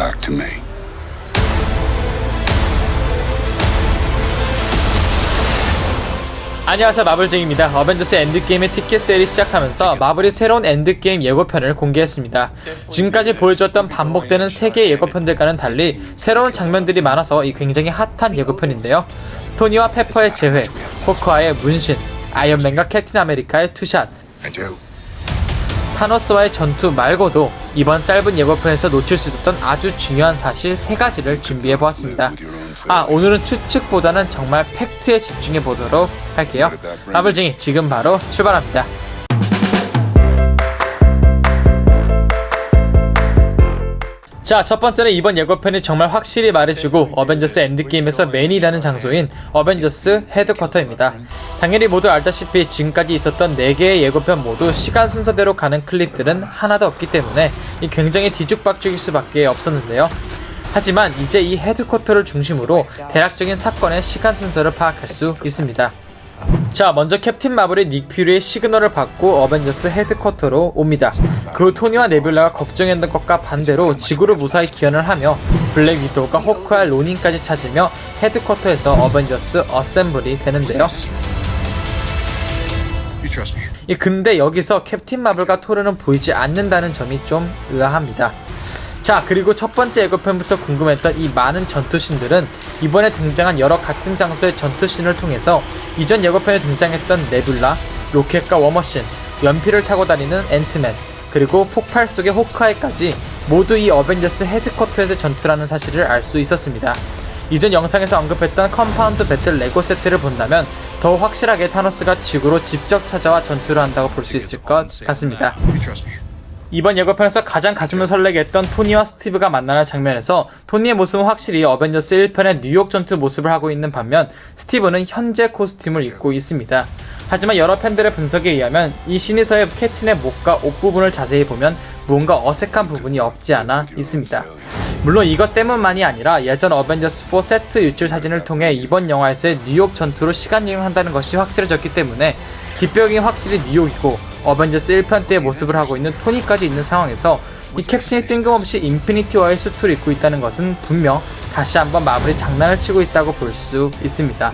back to me. 안녕하세요 마블쟁입니다. 어벤져스 엔드게임의 티켓 세일이 시작하면서 마블이 새로운 엔드게임 예고편을 공개했습니다. 지금까지 보여줬던 반복되는 3개의 예고편들과는 달리 새로운 장면들이 많아서 이 굉장히 핫한 예고편인데요. 토니와 페퍼의 재회, 호크아의 문신, 아이언맨과 캡틴 아메리카의 투샷. 타노스와의 전투 말고도 이번 짧은 예고편에서 놓칠 수 있었던 아주 중요한 사실 세 가지를 준비해 보았습니다. 아, 오늘은 추측보다는 정말 팩트에 집중해 보도록 할게요. 마블쟁이 지금 바로 출발합니다. 자, 첫 번째는 이번 예고편이 정말 확실히 말해주고 어벤져스 엔드게임에서 메인이라는 장소인 어벤져스 헤드쿼터입니다. 당연히 모두 알다시피 지금까지 있었던 4개의 예고편 모두 시간 순서대로 가는 클립들은 하나도 없기 때문에 이 굉장히 뒤죽박죽일 수밖에 없었는데요. 하지만 이제 이 헤드쿼터를 중심으로 대략적인 사건의 시간 순서를 파악할 수 있습니다. 자, 먼저 캡틴 마블이 닉 퓨리의 시그널을 받고 어벤져스 헤드쿼터로 옵니다. 그 후 토니와 네뷸라가 걱정했던 것과 반대로 지구를 무사히 기원을 하며 블랙 위도우가 호크와 로닌까지 찾으며 헤드쿼터에서 어벤져스 어셈블이 되는데요. 예, 근데 여기서 캡틴 마블과 토르는 보이지 않는다는 점이 좀 의아합니다. 자, 그리고 첫 번째 예고편부터 궁금했던 이 많은 전투신들은 이번에 등장한 여러 같은 장소의 전투신을 통해서 이전 예고편에 등장했던 네뷸라, 로켓과 워머신, 연필을 타고 다니는 앤트맨, 그리고 폭발 속의 호크아이까지 모두 이 어벤져스 헤드쿼터에서 전투라는 사실을 알 수 있었습니다. 이전 영상에서 언급했던 컴파운드 배틀 레고 세트를 본다면 더 확실하게 타노스가 지구로 직접 찾아와 전투를 한다고 볼 수 있을 것 같습니다. 이번 예고편에서 가장 가슴을 설레게 했던 토니와 스티브가 만나는 장면에서 토니의 모습은 확실히 어벤져스 1편의 뉴욕 전투 모습을 하고 있는 반면 스티브는 현재 코스튬을 입고 있습니다. 하지만 여러 팬들의 분석에 의하면 이 신에서의 캡틴의 목과 옷 부분을 자세히 보면 뭔가 어색한 부분이 없지 않아 있습니다. 물론 이것 때문만이 아니라 예전 어벤져스 4 세트 유출 사진을 통해 이번 영화에서의 뉴욕 전투로 시간 여행한다는 것이 확실해졌기 때문에 뒷배경이 확실히 뉴욕이고 어벤져스 1편 때의 모습을 하고 있는 토니까지 있는 상황에서 이 캡틴이 뜬금없이 인피니티와의 수트를 입고 있다는 것은 분명 다시 한번 마블이 장난을 치고 있다고 볼 수 있습니다.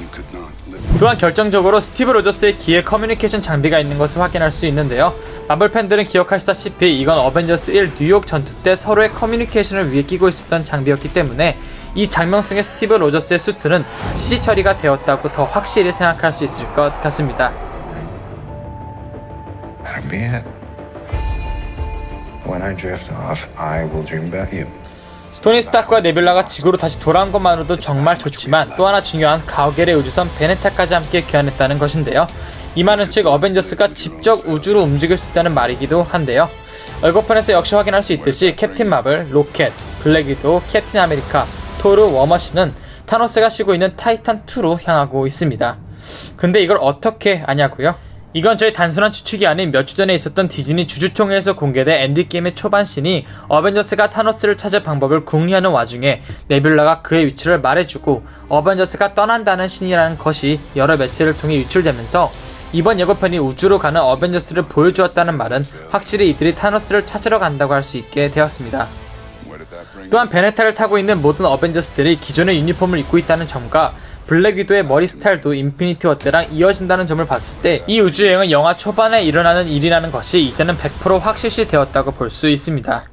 또한 결정적으로 스티브 로저스의 기에 커뮤니케이션 장비가 있는 것을 확인할 수 있는데요. 마블 팬들은 기억하시다시피 이건 어벤져스 1 뉴욕 전투 때 서로의 커뮤니케이션을 위해 끼고 있었던 장비였기 때문에 이 장명성의 스티브 로저스의 수트는 CG 처리가 되었다고 더 확실히 생각할 수 있을 것 같습니다. Be it. When I drift off, I will dream about you. 토니 스타크와 네뷸라가 지구로 다시 돌아온 것만으로도 정말 좋지만 또 하나 중요한 가오겔의 우주선 베네타까지 함께 귀환했다는 것인데요. 이 말은 즉 어벤져스가 직접 우주로 움직일 수 있다는 말이기도 한데요. 얼거편에서 역시 확인할 수 있듯이 캡틴 마블, 로켓, 블랙 위도, 캡틴 아메리카, 토르, 워머신은 타노스가 쉬고 있는 타이탄2로 향하고 있습니다. 근데 이걸 어떻게 아냐고요? 이건 저희 단순한 추측이 아닌 몇 주 전에 있었던 디즈니 주주총회에서 공개된 엔드게임의 초반신이 어벤져스가 타노스를 찾을 방법을 궁리하는 와중에 네뷸라가 그의 위치를 말해주고 어벤져스가 떠난다는 신이라는 것이 여러 매체를 통해 유출되면서 이번 예고편이 우주로 가는 어벤져스를 보여주었다는 말은 확실히 이들이 타노스를 찾으러 간다고 할 수 있게 되었습니다. 또한 베네타를 타고 있는 모든 어벤져스들이 기존의 유니폼을 입고 있다는 점과 블랙 위도의 머리 스타일도 인피니티 워 때랑 이어진다는 점을 봤을 때 이 우주여행은 영화 초반에 일어나는 일이라는 것이 이제는 100% 확실시 되었다고 볼 수 있습니다.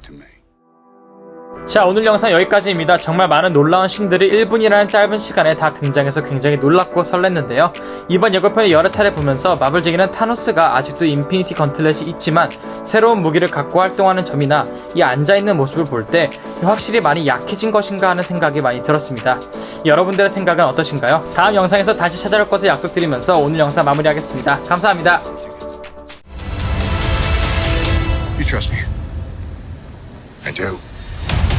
자 오늘 영상 여기까지입니다. 정말 많은 놀라운 신들이 1분이라는 짧은 시간에 다 등장해서 굉장히 놀랍고 설렜는데요. 이번 예고편을 여러 차례 보면서 마블쟁이는 타노스가 아직도 인피니티 건틀렛이 있지만 새로운 무기를 갖고 활동하는 점이나 이 앉아있는 모습을 볼 때 확실히 많이 약해진 것인가 하는 생각이 많이 들었습니다. 여러분들의 생각은 어떠신가요? 다음 영상에서 다시 찾아올 것을 약속드리면서 오늘 영상 마무리하겠습니다. 감사합니다. You trust me. I do.